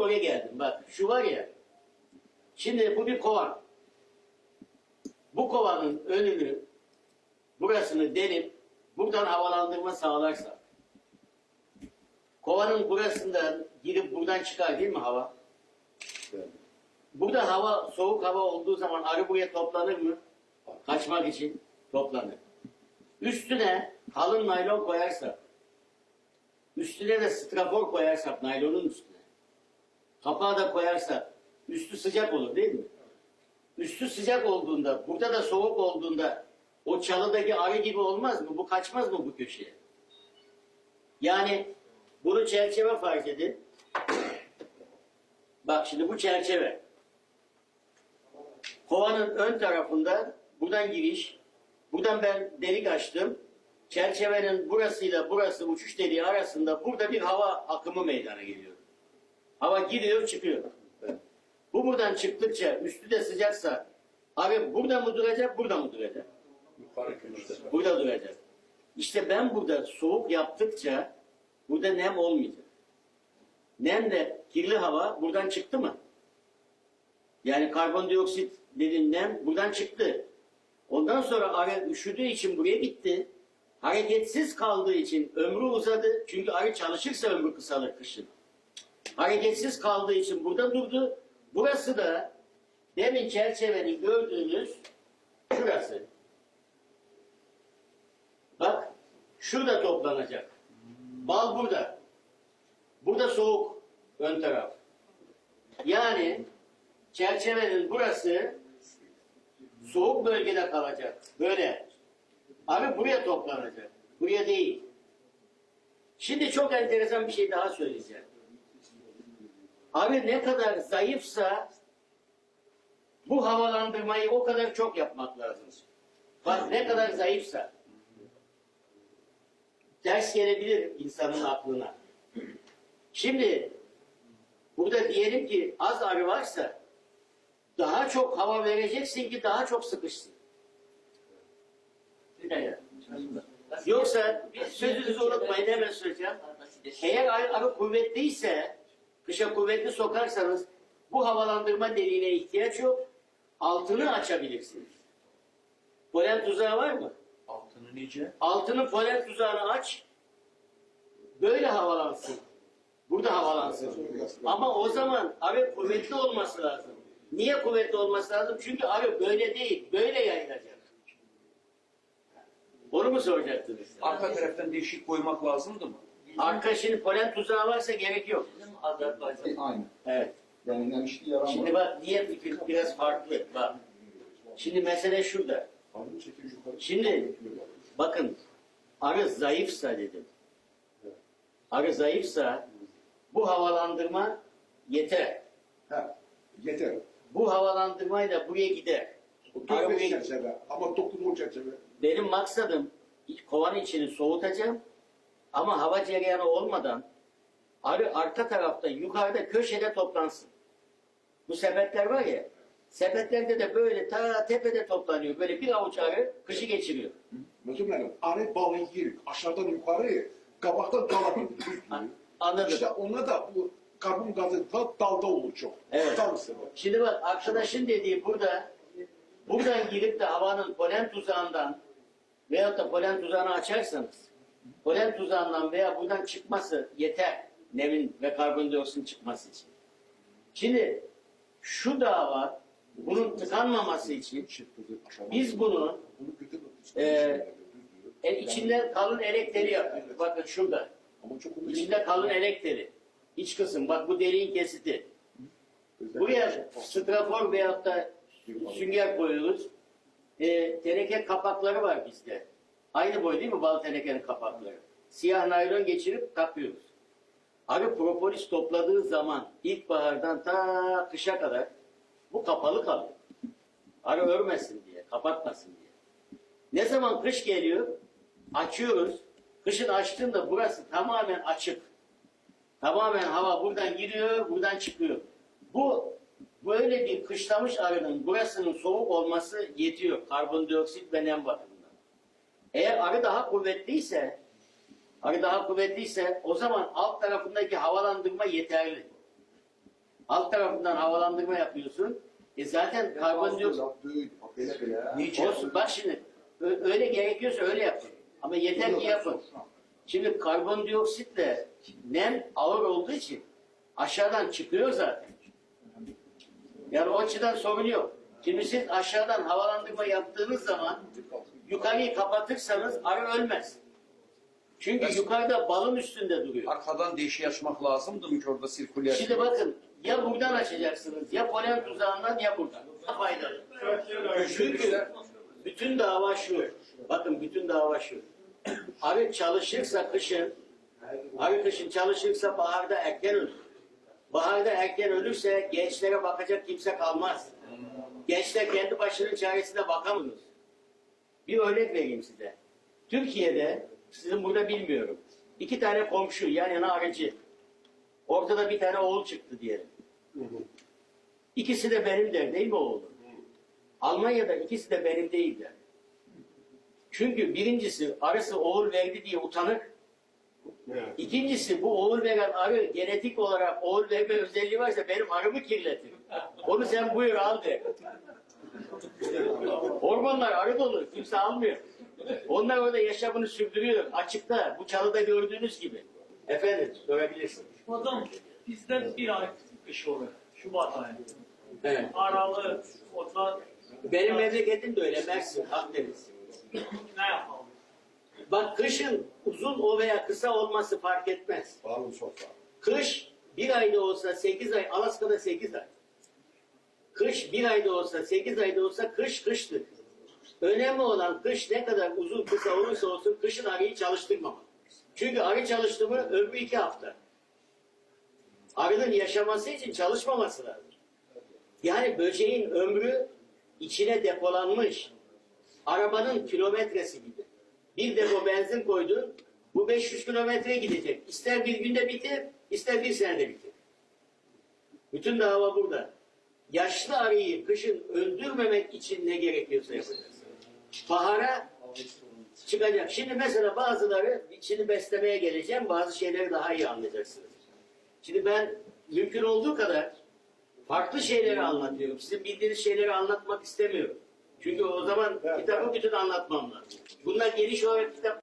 oraya geldim. Bak şu var ya. Şimdi bu bir kovan. Bu kovanın önünü burasını delip buradan havalandırma sağlarsa kovanın burasından girip buradan çıkar değil mi hava? Burada hava soğuk hava olduğu zaman arı buraya toplanır mı? Kaçmak için toplanır. Üstüne kalın naylon koyarsak, üstüne de strafor koyarsak naylonun üstüne, kapağı da koyarsak üstü sıcak olur değil mi? Üstü sıcak olduğunda, burada da soğuk olduğunda o çalıdaki arı gibi olmaz mı? Bu kaçmaz mı bu köşeye? Yani bunu çerçeve fark edin. Bak şimdi bu çerçeve. Kovanın ön tarafında buradan giriş, buradan ben delik açtım. Çerçevenin burasıyla burası uçuş deliği arasında burada bir hava akımı meydana geliyor. Hava giriyor çıkıyor. Bu buradan çıktıkça üstü de sıcaksa abi burada mı duracak burada mı duracak? Yukarı. Burada duracak. İşte ben burada soğuk yaptıkça burada nem olmayacak. Nem de kirli hava buradan çıktı mı? Yani karbondioksit dediğin nem buradan çıktı. Ondan sonra arı üşüdüğü için buraya gitti. Hareketsiz kaldığı için ömrü uzadı. Çünkü arı çalışırsa ömrü kısalır kışın. Hareketsiz kaldığı için burada durdu. Burası da demin çerçevenin gördüğünüz şurası. Bak şurada toplanacak. Bal burada. Burada soğuk ön taraf. Yani çerçevenin burası soğuk bölgede kalacak. Böyle. Arı buraya toplanacak. Buraya değil. Şimdi çok enteresan bir şey daha söyleyeceğim. Arı ne kadar zayıfsa bu havalandırmayı o kadar çok yapmak lazım. Bak ne kadar zayıfsa ders gelebilir insanın aklına. Şimdi burada diyelim ki az arı varsa daha çok hava vereceksin ki daha çok sıkışsın. Dakika. Yoksa bir sözünüzü unutmayın hemen söyleyeceğim. Eğer arı kuvvetliyse kışa kuvvetli sokarsanız bu havalandırma deliğine ihtiyaç yok. Altını açabilirsiniz. Polen tuzağı var mı? Altını nice? Altını polen tuzağını aç. Böyle havalansın. Burada havalansın. Ama o zaman arı kuvvetli olması lazım. Niye kuvvetli olması lazım? Çünkü arı böyle değil, böyle yayılacak. Onu mu soracaktınız? Arka taraftan değişik koymak lazımdı mı? Arka şimdi polen tuzağı varsa gerek yok. Bizim Azerbaycan Aynı. Evet. Yani nemişli yaran Şimdi var. bak niye fikir biraz farklı. Bak. Şimdi mesele şurada. Alın çekin yukarı. Şimdi bakın arı zayıfsa dedim. Arı zayıfsa bu havalandırma yeter. Ha, yeter. Bu havalandırmayla buraya gider. O Arı 4-5 buraya- çerçeve ama o çerçeve. Benim maksadım kovanın içini soğutacağım ama hava cereyanı olmadan arı arka tarafta yukarıda köşede toplansın. Bu sepetler var ya sepetlerde de böyle ta tepede toplanıyor. Böyle bir avuç arı kışı geçiriyor. Mesela arı balı yer aşağıdan yukarı kabaktan dala Anladım. İşte ona da bu karbon gazı da dalda olur çok. Evet. Dal. Şimdi bak arkadaşın dediği burada buradan girip de havanın polen tuzağından veyahut da polen tuzağını açarsanız polen tuzağından veya buradan çıkması yeter. Nemin ve karbondioksit çıkması için. Şimdi şu dağ var. Bunun tıkanmaması için biz bunu Ee, e, içinde kalın elektri yapıyoruz. Bakın şurada. İçinde kalın elektri. İç kısım. Bak bu deliğin kesiti. Buraya strafor veyahut da sünger koyuyoruz. E, teneke kapakları var bizde. Aynı boy değil mi bal tenekenin kapakları? Siyah naylon geçirip takıyoruz. Arı propolis topladığı zaman ilkbahardan ta kışa kadar bu kapalı kalıyor. Arı örmesin diye, kapatmasın diye. Ne zaman kış geliyor, açıyoruz. Kışın açtığında burası tamamen açık. Tamamen hava buradan giriyor, buradan çıkıyor. Bu böyle bir kışlamış arının burasının soğuk olması yetiyor karbondioksit ve nem bakımından. Eğer arı daha kuvvetliyse, arı daha kuvvetliyse o zaman alt tarafındaki havalandırma yeterli. alt tarafından havalandırma yapıyorsun. E zaten karbondioksit olsun. Bak şimdi öyle gerekiyorsa öyle yapın. Ama yeter ki yapın. Şimdi karbondioksitle nem ağır olduğu için aşağıdan çıkıyor zaten. Yani o açıdan sorun yok. Şimdi siz aşağıdan havalandırma yaptığınız zaman yukarıyı kapatırsanız arı ölmez. Çünkü yukarıda balın üstünde duruyor. Arkadan deşiği açmak lazımdı mı ki orada sirküler? Şimdi bakın ya buradan açacaksınız ya polen tuzağından ya buradan. Daha faydalı. Çünkü bütün dava şu. Bakın bütün dava şu. Arı çalışırsa kışın, arı kışın çalışırsa baharda erken ölür. Baharda erken ölürse gençlere bakacak kimse kalmaz. Gençler kendi başının çaresine bakamaz. Bir örnek vereyim size. Türkiye'de, sizin burada bilmiyorum. iki tane komşu yan yana arıcı. Ortada bir tane oğul çıktı diyelim. İkisi de benim der değil mi oğlu? Almanya'da ikisi de benim değil der. Çünkü birincisi arısı oğul verdi diye utanır. İkincisi bu oğul veren arı genetik olarak oğul verme özelliği varsa benim arımı kirletir. Onu sen buyur al de. Ormanlar arı dolu. Kimse almıyor. Onlar orada yaşamını sürdürüyor. Açıkta. Bu çalıda gördüğünüz gibi. Efendim sorabilirsiniz. Adam bizden bir ay kış olur. Şubat ayı. Evet. Aralı otlar Benim memleketim de öyle. Mersin, Akdeniz. ne yapalım? Bak kışın uzun o veya kısa olması fark etmez. Kış bir ayda olsa sekiz ay, Alaska'da sekiz ay. Kış bir ayda olsa sekiz ayda olsa kış kıştır. Önemli olan kış ne kadar uzun kısa olursa olsun kışın arıyı çalıştırmamak. Çünkü arı çalıştı mı ömrü iki hafta. Arının yaşaması için çalışmaması lazım. Yani böceğin ömrü içine depolanmış. Arabanın kilometresi gibi. Bir depo benzin koydun, bu 500 kilometre gidecek. İster bir günde bitir, ister bir senede bitir. Bütün dava burada. Yaşlı arıyı kışın öldürmemek için ne gerekiyorsa yapacağız. Bahara çıkacak. Şimdi mesela bazıları, şimdi beslemeye geleceğim, bazı şeyleri daha iyi anlayacaksınız. Şimdi ben mümkün olduğu kadar farklı şeyleri anlatıyorum. Sizin bildiğiniz şeyleri anlatmak istemiyorum. Çünkü o zaman kitabı bütün anlatmam lazım. Bunlar geniş olarak kitap